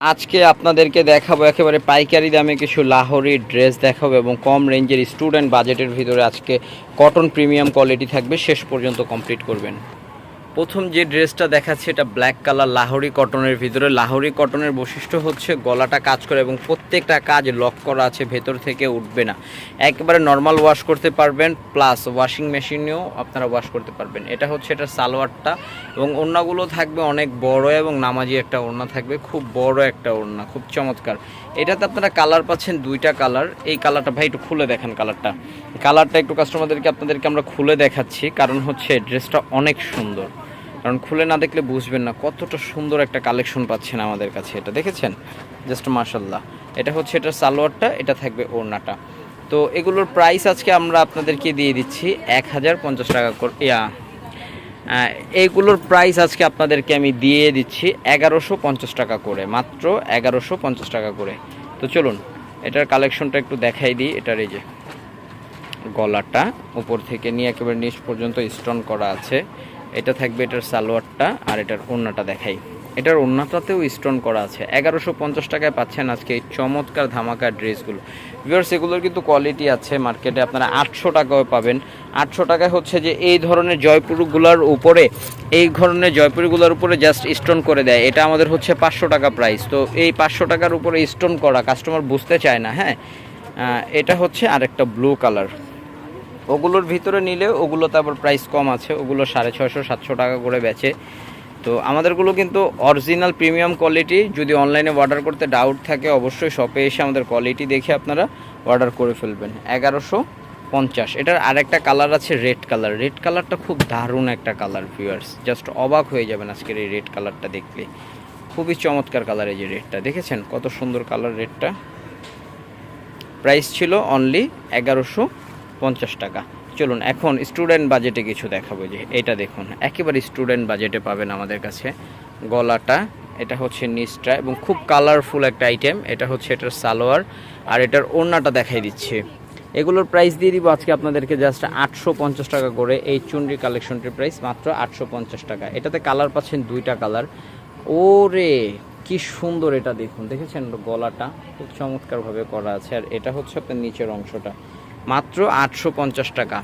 আজকে আপনাদেরকে দেখাবো একেবারে পাইকারি দামে কিছু লাহোরি ড্রেস দেখাবো এবং কম রেঞ্জের স্টুডেন্ট বাজেটের ভিতরে আজকে কটন প্রিমিয়াম কোয়ালিটি থাকবে, শেষ পর্যন্ত কমপ্লিট করবেন। প্রথম যে ড্রেসটা দেখাচ্ছে এটা ব্ল্যাক কালার লাহোরি কটনের ভিতরে। লাহোরি কটনের বৈশিষ্ট্য হচ্ছে গলাটা কাজ করে এবং প্রত্যেকটা কাজ লক করা আছে, ভেতর থেকে উঠবে না। একেবারে নর্মাল ওয়াশ করতে পারবেন প্লাস ওয়াশিং মেশিনেও আপনারা ওয়াশ করতে পারবেন। এটা হচ্ছে এটা সালোয়ারটা এবং ওড়নাগুলো থাকবে অনেক বড় এবং নামাজি একটা ওড়না থাকবে, খুব বড় একটা ওড়না, খুব চমৎকার। এটাতে আপনারা কালার পাচ্ছেন দুইটা কালার এই কালারটা ভাই একটু খুলে দেখেন কালারটা কালারটা একটু কাস্টমারদেরকে আপনাদেরকে আমরা খুলে দেখাচ্ছি, কারণ হচ্ছে ড্রেসটা অনেক সুন্দর। কারণ খুলে না দেখলে বুঝবেন না কতটা সুন্দর একটা কালেকশন পাচ্ছেন আমাদের কাছে এটা। দেখেছেন? জাস্ট মার্শাল্লাহ এটা হচ্ছে এটা সালোয়ারটা, এটা থাকবে ওড়নাটা। তো এগুলোর প্রাইস আজকে আমরা আপনাদেরকে দিয়ে দিচ্ছি এক হাজার পঞ্চাশ টাকা করে ইয়া। এইগুলোর প্রাইস আজকে আপনাদেরকে আমি দিয়ে দিচ্ছি এগারোশো পঞ্চাশ টাকা করে, মাত্র এগারোশো পঞ্চাশ টাকা করে। তো চলুন, এটার কালেকশনটা একটু দেখাই দিই। এটার এই যে গলাটা, উপর থেকে নিয়ে একেবারে নিচ পর্যন্ত স্টোন করা আছে। এটা থাকবে এটার সালোয়ারটা আর এটার ওড়নাটা দেখাই। এটার ওড়নাটাতেও স্টোন করা আছে। এগারোশো পঞ্চাশ টাকায় পাচ্ছেন আজকে এই চমৎকার ধামাকা ড্রেসগুলো। ভিউয়ার্স এগুলোর কিন্তু কোয়ালিটি আছে মার্কেটে আপনারা আটশো টাকাও পাবেন। আটশো টাকায় হচ্ছে যে এই ধরনের জয়পুরগুলোর উপরে, এই ধরনের জয়পুরগুলোর উপরে জাস্ট স্টোন করে দেয়। এটা আমাদের হচ্ছে পাঁচশো টাকা প্রাইস তো এই পাঁচশো টাকার উপরে স্টোন করা কাস্টমার বুঝতে চায় না হ্যাঁ? এটা হচ্ছে আরেকটা ব্লু কালার ওগুলোর ভিতরে নিলে ওগুলোতে আবার প্রাইস কম আছে, ওগুলো সাড়ে ছয়শো, সাতশো টাকা করে বেচে। তো আমাদেরগুলো কিন্তু অরিজিনাল প্রিমিয়াম কোয়ালিটি যদি অনলাইনে অর্ডার করতে ডাউট থাকে, অবশ্যই শপে এসে আমাদের কোয়ালিটি দেখে আপনারা অর্ডার করে ফেলবেন। এগারোশো পঞ্চাশ, এটার আরেকটা কালার আছে রেড কালার রেড কালারটা খুব দারুণ একটা কালার ভিউয়ার্স জাস্ট অবাক হয়ে যাবেন আজকের এই রেড কালারটা দেখলে। খুবই চমৎকার কালার এই যে রেডটা দেখেছেন? কত সুন্দর কালার রেডটা প্রাইস ছিল অনলি এগারোশো পঞ্চাশ টাকা। চলুন, এখন স্টুডেন্ট বাজেটে কিছু দেখাবো যে এটা দেখুন। একেবারে স্টুডেন্ট বাজেটে পাবেন আমাদের কাছে গলাটা। এটা হচ্ছে নিচটা এবং খুব কালারফুল একটা আইটেম এটা হচ্ছে এটার সালোয়ার আর এটার ওড়নাটা দেখাই দিচ্ছে। এগুলোর প্রাইস দিয়ে দিব আজকে আপনাদেরকে জাস্ট আটশো পঞ্চাশ টাকা করে। এই চুনরি কালেকশনটির প্রাইস মাত্র আটশো পঞ্চাশ টাকা। এটাতে কালার পাচ্ছেন দুইটা কালার ওরে, কি সুন্দর এটা দেখুন। দেখেছেন গলাটা? খুব চমৎকারভাবে করা আছে। আর এটা হচ্ছে আপনার নিচের অংশটা। মাত্র আটশো পঞ্চাশ টাকা।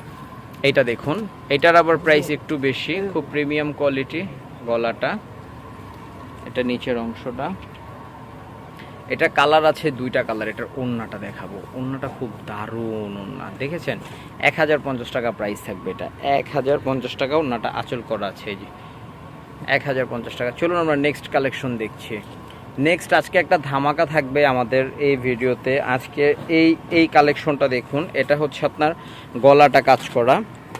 এটা দেখুন। এটার আবার প্রাইস একটু বেশি, খুব প্রিমিয়াম কোয়ালিটি গলাটা। এটা নিচের অংশটা। এটা কালার আছে দুইটা কালার এটার ওড়নাটা দেখাবো। ওড়নাটা খুব দারুণ ওড়না দেখেছেন? এক হাজার পঞ্চাশ টাকা প্রাইস থাকবে এটা। এক হাজার পঞ্চাশ টাকা ওড়নাটা আঁচল করা আছে, এই যে। এক হাজার পঞ্চাশ টাকা। চলুন আমরা নেক্সট কালেকশন দেখছি। নেক্সট আজকে একটা ধামাকা থাকবে আমাদের এই ভিডিওতে। আজকে এই এই কালেকশনটা দেখুন, এটা হচ্ছে আপনার গলাটা কাজ করা।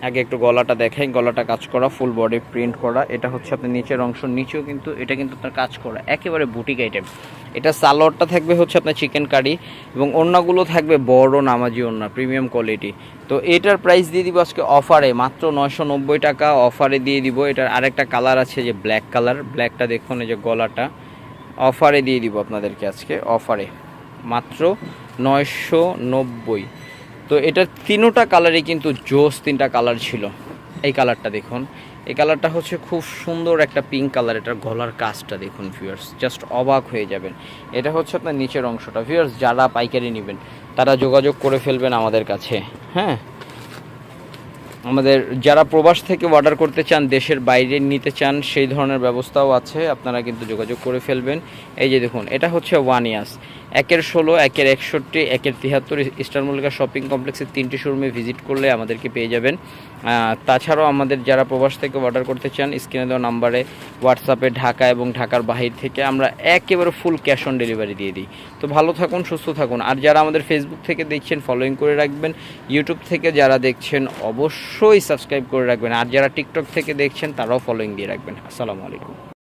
আগে একটু গলাটা দেখাই, গলাটা কাজ করা ফুল বডি প্রিন্ট করা। এটা হচ্ছে আপনার নিচের অংশ, নিচেও কিন্তু এটা কিন্তু আপনার কাজ করা, একেবারে বুটিক আইটেম এটা সালোয়ারটা থাকবে হচ্ছে আপনার চিকেন কারি এবং ওড়নাগুলো থাকবে বড় নামাজি ওড়না প্রিমিয়াম কোয়ালিটি তো এটার প্রাইস দিয়ে দিব আজকে অফারে মাত্র নয়শো নব্বই টাকা অফারে দিয়ে দিব। এটার আরেকটা কালার আছে যে ব্ল্যাক কালার ব্ল্যাকটা দেখুন, এই যে গলাটা। অফারে দিয়ে দিব আপনাদেরকে আজকে, অফারে। মাত্র নয়শো নব্বই। তো এটার তিনোটা কালারই কিন্তু জোস তিনটা কালার ছিল। এই কালারটা দেখুন। এই কালারটা হচ্ছে খুব সুন্দর একটা পিঙ্ক কালার এটার গলার কাজটা দেখুন ভিউয়ার্স জাস্ট অবাক হয়ে যাবেন। এটা হচ্ছে আপনার নিচের অংশটা। ভিউয়ার্স যারা পাইকারি নেবেন, তারা যোগাযোগ করে ফেলবেন আমাদের কাছে। হ্যাঁ? আমাদের যারা প্রবাস থেকে অর্ডার করতে চান, দেশের বাইরে নিতে চান, সেই ধরনের ব্যবস্থাও আছে। আপনারা কিন্তু যোগাযোগ করে ফেলবেন। এই যে দেখুন, এটা হচ্ছে ওয়ান ইয়ার্স। একের ষোলো, একের একষট্টি, একের তিয়াত্তর ইস্টার মল্লিকা শপিং কমপ্লেক্সের তিনটি শোরুমে ভিজিট করলে আমাদেরকে পেয়ে যাবেন। তাছাড়াও আমাদের যারা প্রবাস থেকে অর্ডার করতে চান, স্ক্রিনে দেওয়া নাম্বারে হোয়াটসঅ্যাপে ঢাকা এবং ঢাকার বাহির থেকে আমরা একেবারে ফুল ক্যাশ অন ডেলিভারি দিয়ে দিই। তো ভালো থাকুন, সুস্থ থাকুন। আর যারা আমাদের ফেসবুক থেকে দেখছেন ফলোইং করে রাখবেন। ইউটিউব থেকে যারা দেখছেন, অবশ্যই সাবস্ক্রাইব করে রাখবেন। আর যারা টিকটক থেকে দেখছেন, তারাও ফলোইং দিয়ে রাখবেন। আসসালামু আলাইকুম।